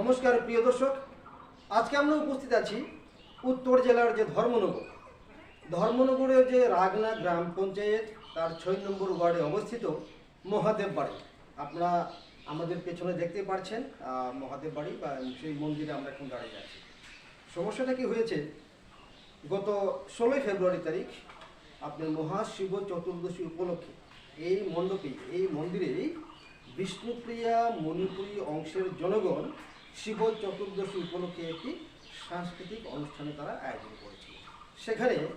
নমস্কার প্রিয় দর্শক। আজকে আমরা উপস্থিত আছি উত্তর জেলার যে ধর্মনগর। ধর্মনগরের যে রাগনা গ্রাম পঞ্চায়েত তার ছয় নম্বর ওয়ার্ডে অবস্থিত মহাদেব বাড়ি। আপনারা আমাদের পেছনে দেখতে পাচ্ছেন আহ, মহাদেব বাড়ি বা সেই মন্দিরে আমরা এখন দাঁড়িয়ে আছি। সমস্যাটা কি হয়েছে? গত ষোলোই ফেব্রুয়ারি তারিখ আপনার মহাশিব চতুর্দশী উপলক্ষে এই মণ্ডপে এই মন্দিরেই বিষ্ণুপ্রিয়া মণিপুরী অংশের জনগণ শিব চতুর্দশী উপলক্ষে একটি সাংস্কৃতিক অনুষ্ঠানে তারা আয়োজন করেছিল। সেখানে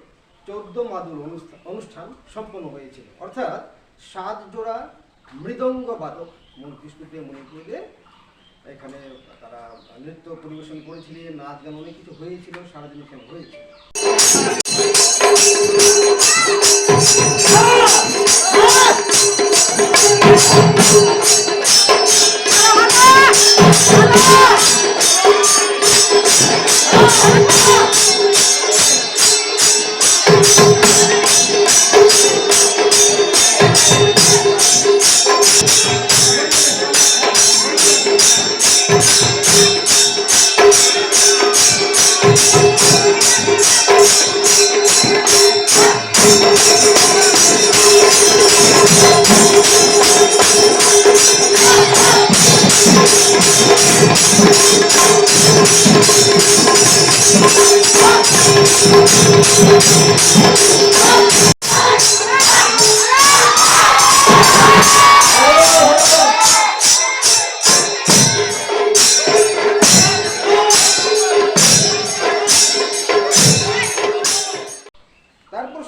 চোদ্দ মাদুর অনুষ্ঠান সম্পন্ন হয়েছিল। অর্থাৎ সাত জোড়া মৃদঙ্গ বাদক মন- বিষ্ণুপ্রিয়া মণিপুরীদের এখানে তারা নৃত্য পরিবেশন করেছিলেন, নাচ গান অনেক কিছু হয়েছিল, সারাদিন এখানে হয়েছিল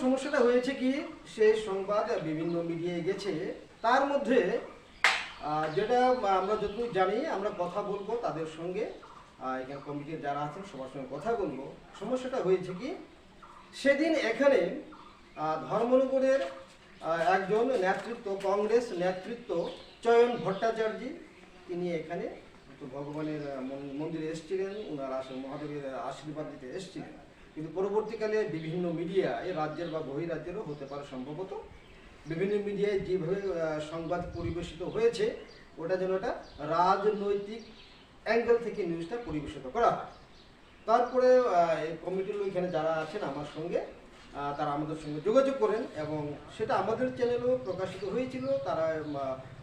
সমস্যাটা হয়েছে কি সেই সংবাদ বিভিন্ন মিডিয়ায় গেছে। তার মধ্যে যেটা আমরা যতটুকু জানি, আমরা কথা বলব তাদের সঙ্গে। এখানে কমিটির যারা আছেন, সবার সঙ্গে কথা বলব। সমস্যাটা হয়েছে কি সেদিন এখানে ধর্মনগরের একজন নেতৃত্ব, কংগ্রেস নেতৃত্ব চয়ন ভট্টাচার্য, তিনি এখানে ভগবানের মন্দিরে এসেছিলেন ওনার মহাদেবের আশীর্বাদ দিতে এসেছিলেন। কিন্তু পরবর্তীকালে বিভিন্ন মিডিয়া এই রাজ্যের বা বহিরাজ্যেরও হতে পারে সম্ভবত, বিভিন্ন মিডিয়ায় যেভাবে সংবাদ পরিবেশিত হয়েছে, ওটা যেন একটা রাজনৈতিক অ্যাঙ্গেল থেকে নিউজটা পরিবেশিত করা হয়। তারপরে কমিটির এখানে যারা আছেন আমার সঙ্গে তারা আমাদের সঙ্গে যোগাযোগ করেন এবং সেটা আমাদের চ্যানেলেও প্রকাশিত হয়েছিল। তারা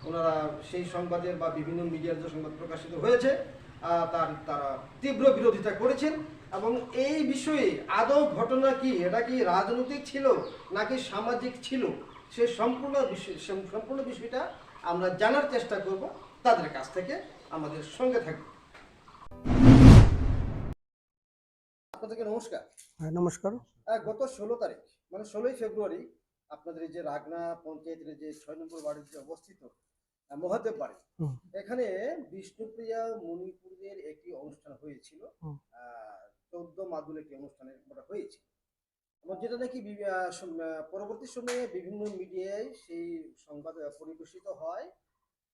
ওনারা সেই সংবাদের বা বিভিন্ন মিডিয়ার যে সংবাদ প্রকাশিত হয়েছে তার, তারা তীব্র বিরোধিতা করেছেন এবং এই বিষয়ে আদৌ ঘটনা কি, এটা কি রাজনৈতিক ছিল নাকি সামাজিক ছিল, সে সম্পূর্ণ বিষয় সম্পূর্ণ বিষয়টা আমরা জানার চেষ্টা করব। তাদের কাছ থেকে আমাদের সঙ্গে থাকবে আপনাদেরকে নমস্কার। হ্যাঁ নমস্কার। গত ষোলো তারিখ মানে ষোলোই ফেব্রুয়ারি আপনাদের যে রাগনা পঞ্চায়েতের যে ছয় নম্বর ওয়ার্ডের যে অবস্থিত মহাদেব বাড়ি এখানে বিষ্ণুপ্রিয়া মণিপুরের একটি অনুষ্ঠান হয়েছিল। চৌদ্দ মাদুল একটি অনুষ্ঠানের এবং যেটা নাকি পরবর্তী সময়ে বিভিন্ন মিডিয়ায় সেই সংবাদ পরিবেশিত হয়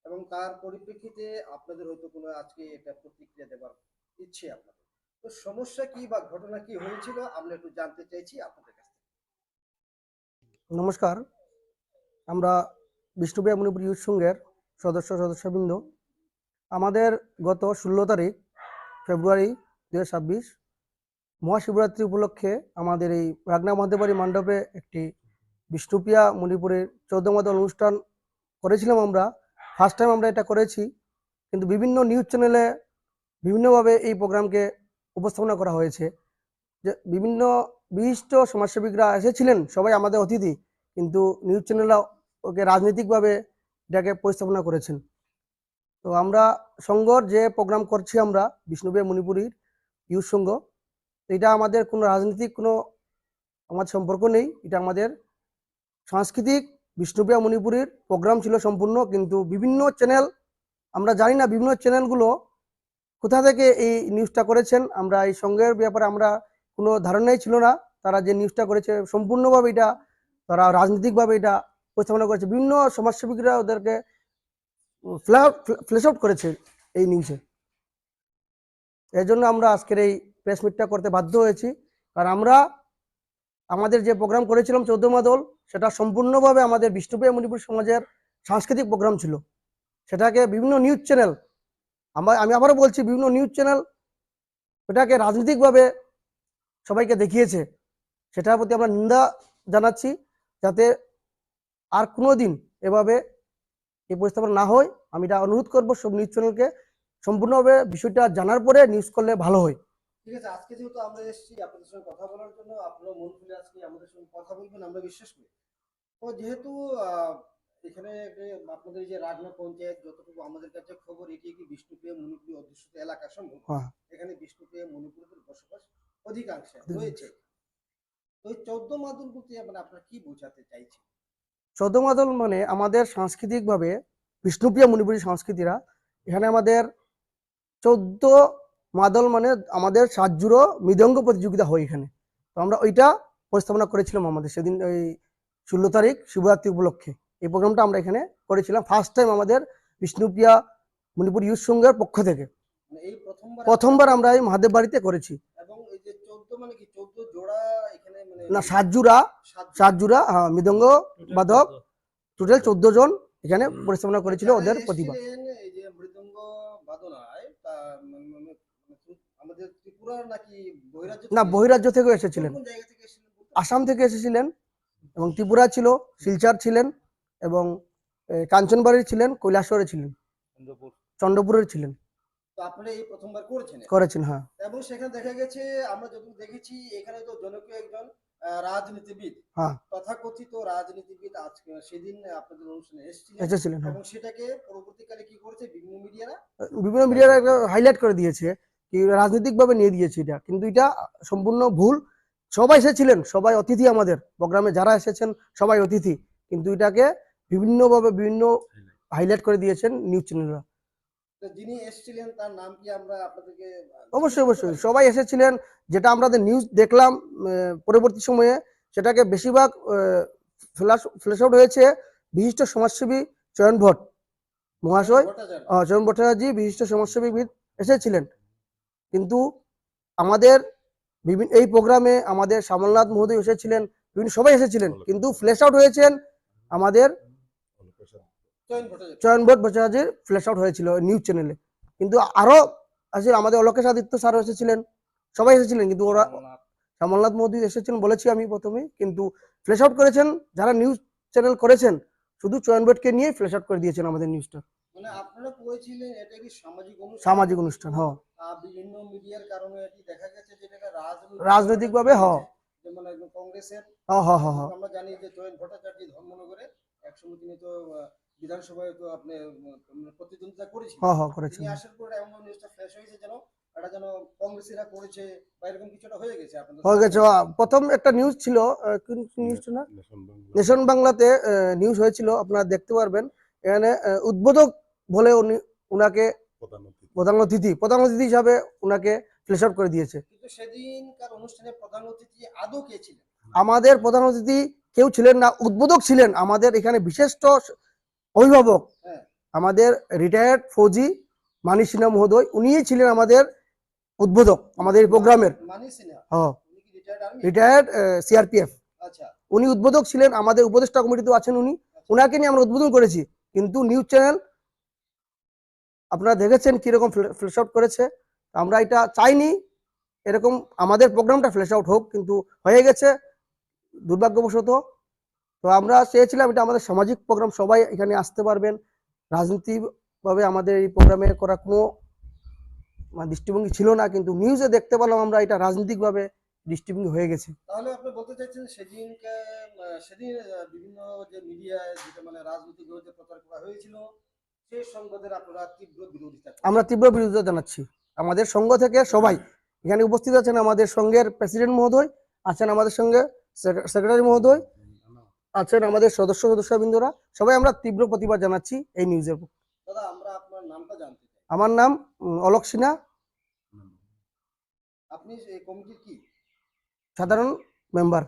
এবং তার পরিপ্রেক্ষিতে আপনাদের হয়তো কোনো আজকে এটা প্রতিক্রিয়া দেওয়ার ইচ্ছে আপনাদের। তো সমস্যা কি বা ঘটনা কি হয়েছিল আমরা একটু জানতে চাইছি আপনাদের কাছ থেকে। নমস্কার, আমরা বিষ্ণুপ্রিয়া মণিপুর ইউথ সংঘের সদস্য সদস্যবৃন্দ। আমাদের গত ষোলো তারিখ, ফেব্রুয়ারি দু হাজার ছাব্বিশ মহাশিবরাত্রি উপলক্ষে আমাদের এই রাগনা মহাদেবাড়ি মণ্ডপে একটি বিষ্ণুপ্রিয়া মণিপুরের চৌদ্দ চৌদ্দমাদল অনুষ্ঠান করেছিলাম আমরা। ফার্স্ট টাইম আমরা এটা করেছি, কিন্তু বিভিন্ন নিউজ চ্যানেলে বিভিন্নভাবে এই প্রোগ্রামকে উপস্থাপনা করা হয়েছে। যে বিভিন্ন বিশিষ্ট সমাজসেবিকরা এসেছিলেন, সবাই আমাদের অতিথি, কিন্তু নিউজ চ্যানেলরা ওকে রাজনৈতিকভাবে এটাকে উপস্থাপনা করেছেন। তো আমরা সংঘর যে প্রোগ্রাম করছি আমরা বিষ্ণুপ্রিয়া মণিপুরীর ইউথ সংঘ এটা আমাদের কোনো রাজনৈতিক কোনো আমাদের সম্পর্ক নেই, এটা আমাদের সাংস্কৃতিক বিষ্ণুপ্রিয়া মণিপুরীর প্রোগ্রাম ছিল সম্পূর্ণ, কিন্তু বিভিন্ন চ্যানেল, আমরা জানি না বিভিন্ন চ্যানেলগুলো কোথা থেকে এই নিউজটা করেছেন? আমরা এই সংঘের ব্যাপারে আমরা কোনো ধারণাই ছিল না। তারা যে নিউজটা করেছে, সম্পূর্ণভাবে এটা তারা রাজনৈতিকভাবে এটা উপস্থাপনা করেছে। বিভিন্ন সমাজসেবীরা ওদেরকে ফ্লেশ আউট করেছে এই নিউজে এর জন্য আমরা আজকের এই প্রেস মিটটা করতে বাধ্য হয়েছি। কারণ আমরা আমাদের যে প্রোগ্রাম করেছিলাম, চৌদ্দমা দল, সেটা সম্পূর্ণভাবে আমাদের বিষ্ণুপ্রিয়া মণিপুর সমাজের সাংস্কৃতিক প্রোগ্রাম ছিল। সেটাকে বিভিন্ন নিউজ চ্যানেল আমরা, আমি আবারও বলছি, বিভিন্ন নিউজ চ্যানেল এটাকে রাজনৈতিকভাবে সবাইকে দেখিয়েছে। সেটার প্রতি আমরা নিন্দা জানাচ্ছি, যাতে আর কোনো দিন এভাবে এই পরিস্থিতি না হয়। আমি এটা অনুরোধ করব সব নিউজ চ্যানেলকে সম্পূর্ণভাবে বিষয়টা জানার পরে নিউজ করলে ভালো হয়। ঠিক আছে, আজকে যেহেতু আমরা এসেছি আপনাদের সঙ্গে কথা বলার জন্য আপনারা মন খুলে আজকে আমাদের সঙ্গে কথা বলবেন, আমরা বিশ্বাস করি। তো যেহেতু এখানে আপনাদের যে রাগনা পঞ্চায়েত যতটুকু আমাদের কাছে খবর এটি কি বিষ্ণুপ্রিয় মণিপুরী অধ্যুষিত এলাকা সমূহ। হ্যাঁ। এখানে বিষ্ণুপ্রিয় মণিপুরীদের বসবাস অধিকাংশে রয়েছে। তো চৌদ্দ মাদুর বলতে মানে আপনারা কি বোঝাতে চাইছেন? চৌদ্দমাদল মানে আমাদের সাংস্কৃতিকভাবে বিষ্ণুপ্রিয়া মণিপুরী সংস্কৃতিরা এখানে আমাদের চৌদ্দ মাদল মানে আমাদের সাতজুড়ো মৃদঙ্গ প্রতিযোগিতা হয় এখানে। তো আমরা ওইটা উপস্থাপনা করেছিলাম আমাদের সেদিন ওই ষোলো তারিখ শিবরাত্রি উপলক্ষে। এই প্রোগ্রামটা আমরা এখানে করেছিলাম ফার্স্ট টাইম আমাদের বিষ্ণুপ্রিয়া মণিপুর ইউথ সংঘের পক্ষ থেকে। মানে প্রথমবার প্রথমবার আমরা এই মহাদেব বাড়িতে করেছি। মানে কি চৌদ্দ জোড়া এখানে মানে না সাতজুড়া সাত সাতজুড়া হ্যাঁ মৃদঙ্গ বাদক টোটাল চোদ্দ জন এখানে পরিচালনা করেছিল ওদের প্রতিভা। এসেছিলেন এই যে মৃদঙ্গ বাদনায় তা আমাদের ত্রিপুরার নাকি বহিরাজ্য না বহিরাজ্য থেকেও এসেছিলেন। কোন কোন জায়গা থেকে এসেছিলেন আসাম থেকে এসেছিলেন এবং ত্রিপুরা ছিল শিলচার ছিলেন। এবং কাঞ্চনবাড়ির ছিলেন কৈলাসহরে ছিলেন। চন্দ্রপুরের ছিলেন। তো আপনারা এই প্রথমবার করেছেন? করেছেন হ্যাঁ। এবং সেখানে দেখা গেছে আমরা যতটুকু দেখেছি এখানে তো জনপ্রিয় একজন রাজনীতিবিদ। হ্যাঁ। তথাকথিত রাজনীতিবিদ আজকে সেদিন আপনাদের অনুষ্ঠানে এসেছিলেন। এসেছিলেন হ্যাঁ। এবং সেটাকে পরবর্তীকালে কি করেছে বিভিন্ন মিডিয়ারা? বিভিন্ন মিডিয়ারা হাইলাইট করে দিয়েছে কি রাজনৈতিকভাবে নিয়ে দিয়েছে এটা। কিন্তু এটা সম্পূর্ণ ভুল। সবাই এসেছিলেন সবাই অতিথি আমাদের। প্রোগ্রামে যারা এসেছেন সবাই অতিথি। কিন্তু এটাকে বিভিন্নভাবে বিভিন্ন হাইলাইট করে দিয়েছেন নিউজ চ্যানেলরা যিনি এসেছিলেন তার নাম কি আমরা আপনাদেরকে অবশ্যই অবশ্যই। সবাই এসেছিলেন যেটা আমাদের নিউজ দেখলাম পরবর্তী সময়ে সেটাকে বেশিরভাগ ফ্ল্যাশ ফ্ল্যাশ আউট হয়েছে বিশিষ্ট সমাজসেবী চয়ন ভট্ট মহাশয়। আহ, চয়ন ভট্টাচার্য বিশিষ্ট সমাজসেবী এসেছিলেন। কিন্তু আমাদের বিভিন্ন এই প্রোগ্রামে আমাদের শ্যামলনাথ মহোদয় এসেছিলেন বিভিন্ন সবাই এসেছিলেন। কিন্তু ফ্ল্যাশ আউট হয়েছেন আমাদের চয়ন ভট্ট ভট্টাচার্যের ফ্ল্যাশ আউট হয়েছিল নিউজ চ্যানেলে কিন্তু আরও আছে আমাদের অলোকেশ আদিত্য স্যার এসেছিলেন সবাই এসেছিলেন কিন্তু ওরা শ্যামলনাথ মোদী এসেছেন বলেছি আমি প্রথমে কিন্তু ফ্ল্যাশ আউট করেছেন যারা নিউজ চ্যানেল করেছেন শুধু চয়ন ভট্টকে নিয়ে ফ্ল্যাশ আউট করে দিয়েছেন আমাদের নিউজটা মানে আপনারা করেছিলেন এটা কি সামাজিক অনুষ্ঠান? সামাজিক অনুষ্ঠান হ্যাঁ বিভিন্ন মিডিয়ার কারণে এটি দেখা গেছে যে এটা রাজনৈতিক রাজনৈতিকভাবে, হ্যাঁ। একদম কংগ্রেসের। আমরা জানি যে জয়ন্ত ভট্টাচার্য ধর্মনগরে একসময় তিনি তো বিধানসভায় তো আপনি প্রতিদ্বন্দ্বিতা হ্যাঁ হ্যাঁ করেছেন তিনি আসার পরে এমন নিউজটা ফ্ল্যাশ হয়েছে যেন এটা যেন কংগ্রেসীরা করেছে বা এরকম কিছুটা হয়ে গেছে আপনাদের হয়ে গেছে। প্রথম একটা নিউজ ছিল নিউজটা না নেশন বাংলাতে নিউজ হয়েছিল আপনারা দেখতে পারবেন। এখানে উদ্বোধক বলে উনি উনাকে প্রধান অতিথি প্রধান অতিথি হিসাবে উনাকে ফ্লেশ আউট করে দিয়েছে। কিন্তু সেদিনকার অনুষ্ঠানে প্রধান অতিথি আদৌ কে ছিলেন? আমাদের প্রধান অতিথি কেউ ছিলেন না উদ্বোধক ছিলেন আমাদের এখানে বিশিষ্ট অভিভাবক। হ্যাঁ। আমাদের রিটায়ার্ড ফৌজি মানি সিনহা মহোদয় উনিই ছিলেন আমাদের উদ্বোধক আমাদের এই প্রোগ্রামের। রিটায়ার্ড সিআরপিএফ আচ্ছা। উনি উদ্বোধক ছিলেন আমাদের উপদেষ্টা কমিটিতেও আছেন উনি। ওনাকে নিয়ে আমরা উদ্বোধন করেছি। কিন্তু নিউজ চ্যানেল আপনারা দেখেছেন কীরকম ফ্ল্যাশ আউট করেছে। আমরা এটা চাইনি। এরকম আমাদের প্রোগ্রামটা ফ্ল্যাশ আউট হোক কিন্তু হয়ে গেছে দুর্ভাগ্যবশত। তো আমরা চেয়েছিলাম এটা আমাদের সামাজিক প্রোগ্রাম সবাই এখানে আসতে পারবেন। রাজনীতিভাবে আমাদের এই প্রোগ্রামে করা কোনো মানে দৃষ্টিভঙ্গি ছিল না কিন্তু নিউজে দেখতে পেলাম আমরা এটা রাজনৈতিকভাবে দৃষ্টিভঙ্গি হয়ে গেছে। তাহলে আপনি বলতে চাইছেন সেদিনকে সেদিন বিভিন্ন যে মিডিয়ায় যেটা মানে রাজনৈতিক প্রচার করা হয়েছিল সেই সংবাদের আপনারা তীব্র বিরোধিতা আমরা তীব্র বিরোধিতা জানাচ্ছি। আমাদের সঙ্গ থেকে সবাই। এখানে উপস্থিত আছেন আমাদের সঙ্গের প্রেসিডেন্ট মহোদয় আছেন আমাদের সঙ্গে সেক্রেটারি মহোদয় আছেন আমাদের সদস্য সদস্যবৃন্দরা। সবাই আমরা তীব্র প্রতিবাদ জানাচ্ছি এই নিউজের আমরা আপনার নামটা জানতে চাই। আমার নাম অলোক সিনহা। আপনি কমিটির কি? সাধারণ মেম্বার।